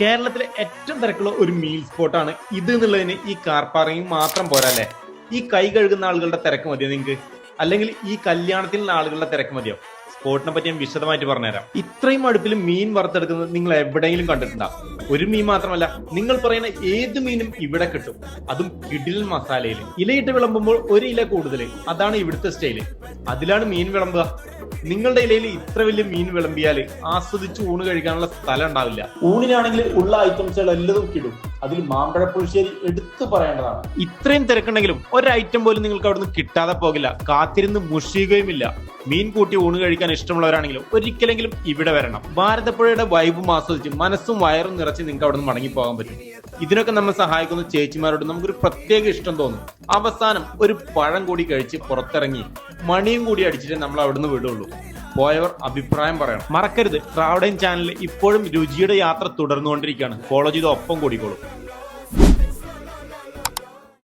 കേരളത്തിലെ ഏറ്റവും തിരക്കുള്ള ഒരു മീൽ സ്പോട്ടാണ് ഇത് എന്നുള്ളതിന് ഈ കാർ പാർക്കിംഗ് മാത്രം പോരല്ലേ ഈ കൈ കഴുകുന്ന ആളുകളുടെ തിരക്ക് മതിയോ നിങ്ങൾക്ക് അല്ലെങ്കിൽ ഈ കല്യാണത്തിലുള്ള ആളുകളുടെ തിരക്ക് മതിയോ? സ്പോട്ടിനെ പറ്റി ഞാൻ വിശദമായിട്ട് പറഞ്ഞുതരാം. ഇത്രയും അടുപ്പിൽ മീൻ വറുത്തെടുക്കുന്നത് നിങ്ങൾ എവിടെയെങ്കിലും കണ്ടിട്ടുണ്ടോ? ഒരു മീൻ മാത്രമല്ല നിങ്ങൾ പറയുന്ന ഏത് മീനും ഇവിടെ കിട്ടും? അതും കിടിൽ മസാലയിൽ. ഇലയിട്ട് വിളമ്പുമ്പോൾ ഒരു ഇല കൂടുതൽ. അതാണ് ഇവിടുത്തെ സ്റ്റൈൽ അതിലാണ് മീൻ വിളമ്പുക. നിങ്ങളുടെ ഇലയിൽ ഇത്ര വലിയ മീൻ വിളമ്പിയാൽ ആസ്വദിച്ച് ഊണ് കഴിക്കാനുള്ള സ്ഥലം ഉണ്ടാവില്ല. ഊണിനാണെങ്കിൽ ഉള്ള ഐറ്റംസുകൾ എല്ലതും കിടും അതിൽ മാമ്പഴ പുളിശ്ശേരി എടുത്തു പറയേണ്ടതാണ്. ഇത്രയും തിരക്കുണ്ടെങ്കിലും ഒരു ഐറ്റം പോലും നിങ്ങൾക്ക് അവിടുന്ന് കിട്ടാതെ പോകില്ല. കാത്തിരുന്ന് മുഷിയുകയുമില്ല മീൻ കൂട്ടി ഊണ് കഴിക്കാൻ ഇഷ്ടമുള്ളവരാണെങ്കിലും ഒരിക്കലെങ്കിലും ഇവിടെ വരണം. ഭാരതപ്പുഴയുടെ വൈബും ആസ്വദിച്ച് മനസ്സും വയറും നിറച്ച് നിങ്ങൾക്ക് അവിടുന്ന് മടങ്ങി പോകാൻ പറ്റും. ഇതിനൊക്കെ നമ്മൾ സഹായിക്കുന്ന ചേച്ചിമാരോട് നമുക്കൊരു പ്രത്യേക ഇഷ്ടം തോന്നും. അവസാനം ഒരു പഴം കൂടി കഴിച്ച് പുറത്തിറങ്ങി മണിയും കൂടി അടിച്ചിട്ട് നമ്മൾ അവിടുന്ന് വിടുള്ളൂ. പോയവർ അഭിപ്രായം പറയണം. മറക്കരുത്. ട്രാവഡൈൻ ചാനൽ ഇപ്പോഴും രുചിയുടെ യാത്ര തുടർന്നുകൊണ്ടിരിക്കുകയാണ്. ഫോളോ ചെയ്ത് ഒപ്പം കൂടിക്കോളൂ.